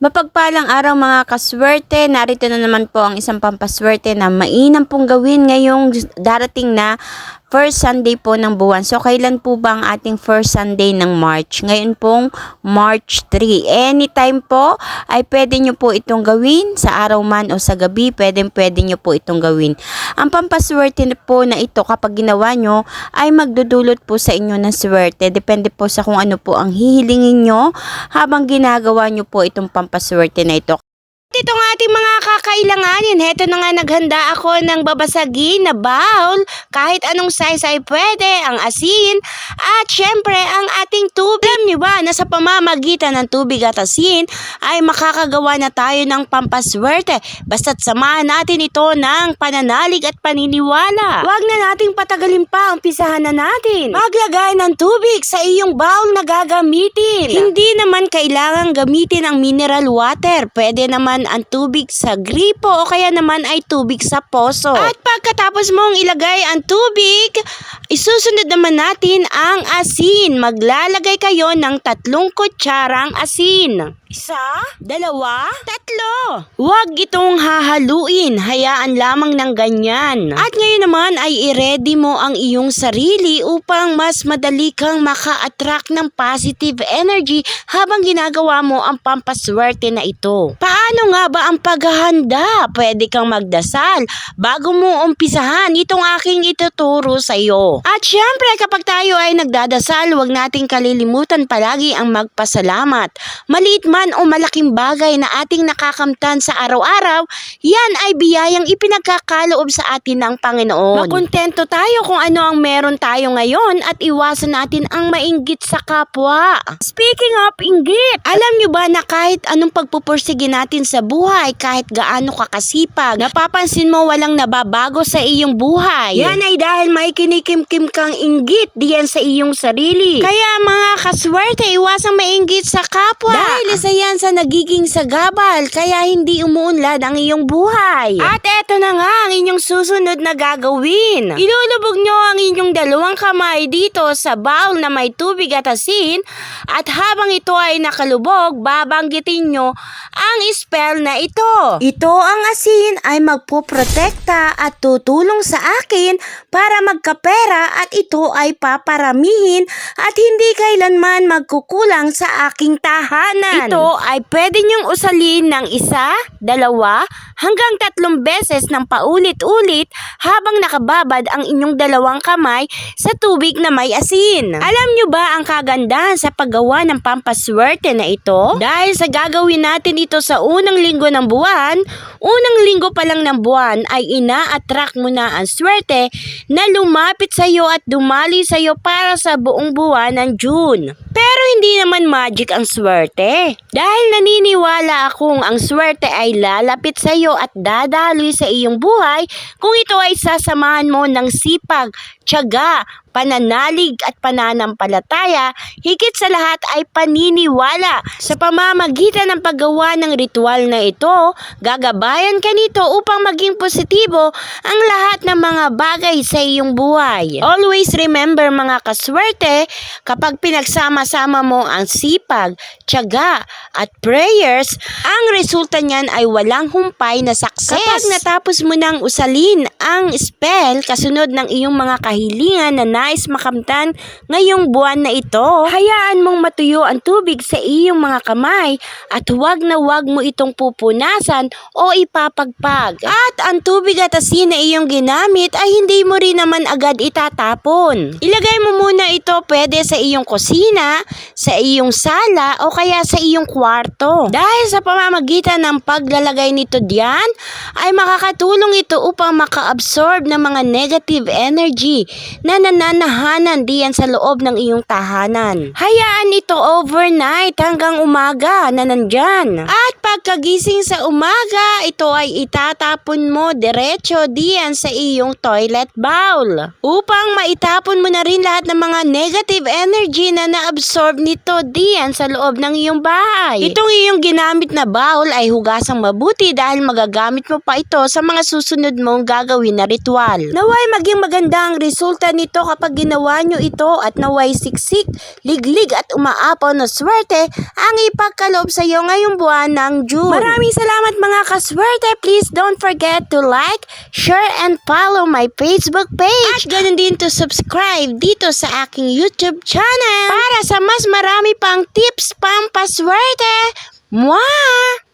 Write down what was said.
Mapagpalang araw mga kaswerte, narito na naman po ang isang pampaswerte na mainam pong gawin ngayong darating na first Sunday po ng buwan. So, kailan po ba ang ating first Sunday ng March? Ngayon pong March 3. Anytime po ay pwede nyo po itong gawin sa araw man o sa gabi, pwede, pwede nyo po itong gawin. Ang pampaswerte po na ito kapag ginawa nyo ay magdudulot po sa inyo ng swerte. Depende po sa kung ano po ang hihilingin nyo habang ginagawa nyo po itong pampaswerte na ito. Ito nga ating mga kakailanganin. Heto na nga naghanda ako ng babasagin na bowl. Kahit anong size ay pwede. Ang asin. At syempre, ang ating tubig. Alam nyo ba na sa pamamagitan ng tubig at asin ay makakagawa na tayo ng pampaswerte. Basta't samahan natin ito ng pananalig at paniniwala. Huwag na nating patagalin pa. Umpisahan na natin. Maglagay ng tubig sa iyong bowl na gagamitin. Hindi naman kailangan gamitin ang mineral water. Pwede naman ang tubig sa gripo o kaya naman ay tubig sa poso. At pagkatapos mong ilagay ang tubig, isusunod naman natin ang asin. Maglalagay kayo ng tatlong kutsarang asin. Isa, dalawa, tatlo. Huwag itong hahaluin, hayaan lamang ng ganyan. At ngayon naman ay i-ready mo ang iyong sarili upang mas madali kang maka-attract ng positive energy habang ginagawa mo ang pampaswerte na ito. Paano nga ba ang paghahanda? Pwede kang magdasal bago mo umpisahan itong aking ituturo sa iyo. At syempre kapag tayo ay nagdadasal, huwag nating kalilimutan palagi ang magpasalamat. Maliit man o malaking bagay na ating nakakamtan sa araw-araw, yan ay biyayang ipinagkakaloob sa atin ng Panginoon. Makontento tayo kung ano ang meron tayo ngayon at iwasan natin ang mainggit sa kapwa. Speaking of inggit, alam nyo ba na kahit anong pagpupursige natin sa buhay, kahit gaano kakasipag, napapansin mo walang nababago sa iyong buhay. Yan ay dahil may kinikim-kim kang inggit diyan sa iyong sarili. Kaya mga kaswerte, iwasang mainggit sa kapwa. Dahil isa yan sa nagiging sagabal, kaya hindi umuunlad ang iyong buhay. At eto na nga ang inyong susunod na gagawin. Ilulubog nyo ang inyong dalawang kamay dito sa bowl na may tubig at asin at habang ito ay nakalubog, babanggitin nyo ang spell na ito. Ito ang asin ay magpuprotekta at tutulong sa akin para magkapera at ito ay paparamihin at hindi kailanman magkukulang sa aking tahanan. Ito ay pwede nyong usalin ng isa, dalawa, hanggang tatlong beses ng paulit-ulit habang nakababad ang inyong dalawang kamay sa tubig na may asin. Alam nyo ba ang kagandahan sa paggawa ng pampaswerte na ito? Dahil sa gagawin natin ito sa unang linggo ng buwan, unang linggo pa lang ng buwan ay ina-attract mo na ang swerte na lumapit sa iyo at dumali sa iyo para sa buong buwan ng June. Pero hindi naman magic ang swerte. Dahil naniniwala akong ang swerte ay lalapit sa iyo at dadaloy sa iyong buhay kung ito ay sasamahan mo ng sipag, tiyaga, pananalig at pananampalataya, higit sa lahat ay paniniwala. Sa pamamagitan ng paggawa ng ritual na ito, gagabayan ka nito upang maging positibo ang lahat ng mga bagay sa iyong buhay. Always remember mga kaswerte, kapag pinagsama-sama mo ang sipag, tiyaga at prayers, ang resulta niyan ay walang humpay na success. Kapag natapos mo nang usalin ang spell kasunod ng iyong mga kahilingan na nais makamtan ngayong buwan na ito, hayaan mong matuyo ang tubig sa iyong mga kamay at huwag na huwag mo itong pupunasan o ipapagpag. At ang tubig at asin na iyong ginamit ay hindi mo rin naman agad itatapon. Ilagay mo muna ito pwede sa iyong kusina, sa iyong sala o kaya sa iyong kwarto. Dahil sa pamamagitan ng paglalagay nito diyan, ay makakatulong ito upang maka-absorb ng mga negative energy na nananahanan diyan sa loob ng iyong tahanan. Hayaan ito overnight hanggang umaga na nandyan. At pagkagising sa umaga, ito ay itatapon mo diretso diyan sa iyong toilet bowl. Upang maitapon mo na rin lahat ng mga negative energy na na-absorb nito diyan sa loob ng iyong bahay. Itong iyong ginamit na bowl ay hugasang mabuti dahil magagamit mo pa ito sa mga susunod mong gagawin na ritual. Naway maging maganda ang resulta nito kapag ginawa nyo ito at naway siksik, liglig at umaapaw na swerte ang ipagkaloob sa iyo ngayong buwan ng June. Maraming salamat mga kaswerte. Please don't forget to like, share, and follow my Facebook page. At ganun din to subscribe dito sa aking YouTube channel para sa mas marami pang tips pampaswerte. Mwah!